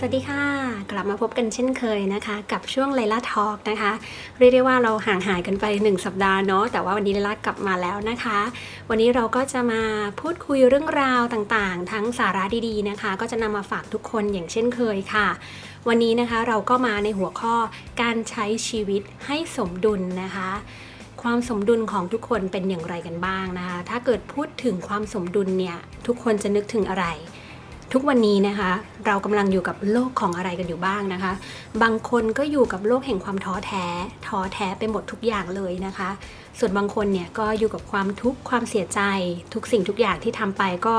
สวัสดีค่ะ กลับมาพบกันเช่นเคยนะคะ กับช่วงไลล่าทอล์กนะคะ เรียกได้ว่าเราห่างหายกันไป 1 สัปดาห์เนาะแต่ว่าวันนี้ไลล่ากลับมาแล้วนะคะ วันนี้เราก็จะมาพูดคุยเรื่องราวต่างๆ ทั้งสาระดีๆนะคะ ก็จะนำมาฝากทุกคนอย่างเช่นเคยค่ะ วันนี้นะคะเราก็มาในหัวข้อการใช้ชีวิตให้สมดุลนะคะความสมดุลของทุกคนเป็นอย่างไรกันบ้างนะคะ ถ้าเกิดพูดถึงความสมดุลเนี่ยทุกคนจะนึกถึงอะไร ทุกวันนี้นะคะ เรากำลังอยู่กับโลกของอะไรกันอยู่บ้างนะคะ บางคนก็อยู่กับโลกแห่งความท้อแท้ท้อแท้ไปหมดทุกอย่างเลยนะคะ ส่วนบางคนเนี่ยก็อยู่กับความทุกข์ความเสียใจ ทุกสิ่งทุกอย่างที่ทำไปก็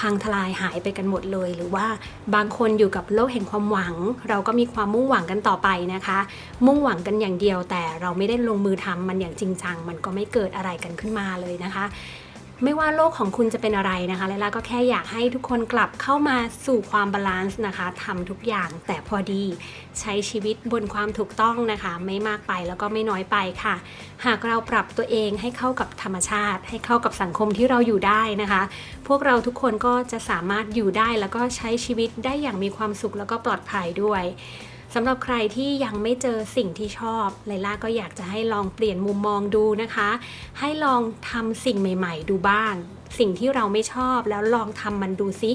พังทลายหายไปกันหมดเลย หรือว่าบางคนอยู่กับโลกแห่งความหวัง เราก็มีความมุ่งหวังกันต่อไปนะคะ มุ่งหวังกันอย่างเดียวแต่เราไม่ได้ลงมือทำมันอย่างจริงจัง มันก็ไม่เกิดอะไรกันขึ้นมาเลยนะคะ ไม่ว่าโลกของคุณจะเป็นอะไรนะคะไลล่าก็แค่อยากให้ทุกคนกลับเข้ามาสู่ความบาลานซ์นะคะทำทุกอย่างแต่พอดีใช้ชีวิตบนความถูกต้องนะคะ ไม่มากไปแล้วก็ไม่น้อยไปค่ะ หากเราปรับตัวเองให้เข้ากับธรรมชาติ ให้เข้ากับสังคมที่เราอยู่ได้นะคะ พวกเราทุกคนก็จะสามารถอยู่ได้แล้วก็ใช้ชีวิตได้อย่างมีความสุขแล้วก็ปลอดภัยด้วย สำหรับใครที่ยังไม่เจอสิ่งที่ชอบไลล่าก็อยากจะให้ลองเปลี่ยนมุมมองดูนะคะ ให้ลองทำสิ่งใหม่ ๆ ดูบ้าง สิ่งที่เราไม่ชอบแล้วลองทำมันดูซิ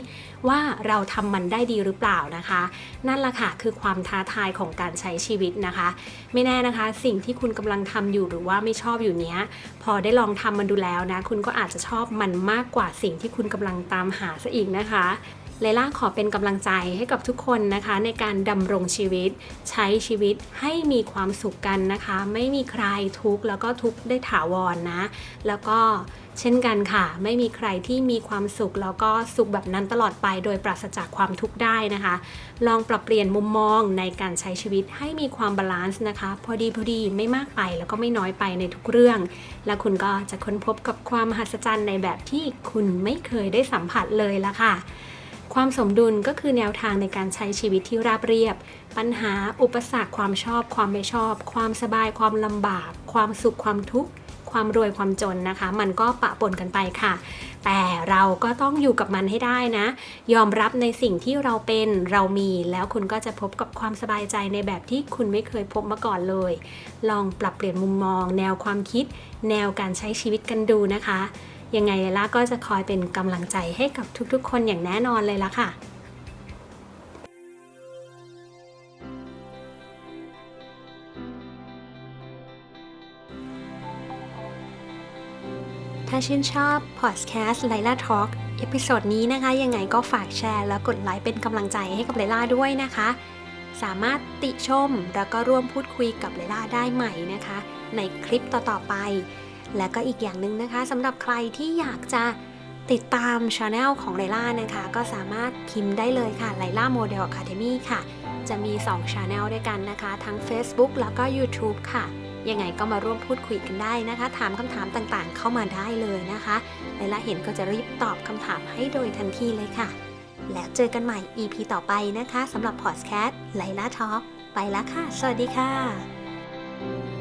ว่าเราทำมันได้ดีหรือเปล่านะคะ นั่นแหละค่ะคือความท้าทายของการใช้ชีวิตนะคะ ไม่แน่นะคะ สิ่งที่คุณกำลังทำอยู่หรือว่าไม่ชอบอยู่เนี้ย พอได้ลองทำมันดูแล้วนะ คุณก็อาจจะชอบมันมากกว่าสิ่งที่คุณกำลังตามหาซะอีกนะคะ ไลล่าขอเป็นกำลังใจให้กับทุกคนนะคะในการดำรงชีวิต ใช้ชีวิตให้มีความสุขกันนะคะ ไม่มีใครทุกข์แล้วก็ทุกข์ได้ถาวรนนะ แล้วก็เช่นกันค่ะ ไม่มีใครที่มีความสุขแล้วก็สุขแบบนั้นตลอดไปโดยปราศจากความทุกข์ได้นะคะ ลองปรับเปลี่ยนมุมมองในการใช้ชีวิตให้มีความบาลานซ์นะคะ พอดีพอดีไม่มากไปแล้วก็ไม่น้อยไปในทุกเรื่อง และคุณก็จะค้นพบกับความมหัศจรรย์ในแบบที่คุณไม่เคยได้สัมผัสเลยละค่ะ ความสมดุลก็คือแนวทางในการใช้ชีวิตที่ราบเรียบ ปัญหา อุปสรรค ความชอบ ความไม่ชอบ ความสบาย ความลำบาก ความสุข ความทุกข์ ความรวย ความจนนะคะ มันก็ปะปนกันไปค่ะ แต่เราก็ต้องอยู่กับมันให้ได้นะ ยอมรับในสิ่งที่เราเป็น เรามี แล้วคุณก็จะพบกับความสบายใจในแบบที่คุณไม่เคยพบมาก่อนเลย ลองปรับเปลี่ยนมุมมอง แนวความคิด แนวการใช้ชีวิตกันดูนะคะ ยังไงไลล่าก็จะคอยเป็นกำลังใจให้กับทุกๆ คนอย่างแน่นอนเลยล่ะค่ะถ้าชื่นชอบพอดแคสต์ไลล่าทอล์กเอพิโซดนี้นะคะ ยังไงก็ฝากแชร์แล้วกดไลค์เป็นกำลังใจให้กับไลล่าด้วยนะคะ สามารถติชมแล้วก็ร่วมพูดคุยกับไลล่าได้ใหม่นะคะ ในคลิปต่อๆไป และก็อีกอย่างหนึ่งนะคะสำหรับใครที่อยากจะติดตามช anel ของไลล่านะคะ ก็สามารถพิมพ์ได้เลยค่ะไลล่าโมเดล Academy ค่ะ จะมี2 Channel ด้วยกันนะคะ ทั้ง Facebook แล้วก็ YouTube ค่ะ ยังไงก็มาร่วมพูดคุยกันได้นะคะ ถามคำถามต่างๆ เข้ามาได้เลยนะคะไลล่าเห็นก็จะรีบตอบคำถามให้โดยทันทีเลยค่ะ แล้วเจอกันใหม่ EP ต่อไปนะคะสำหรับพอดแคสต์ไลล่าทอล์กไปแล้วค่ะ สวัสดีค่ะ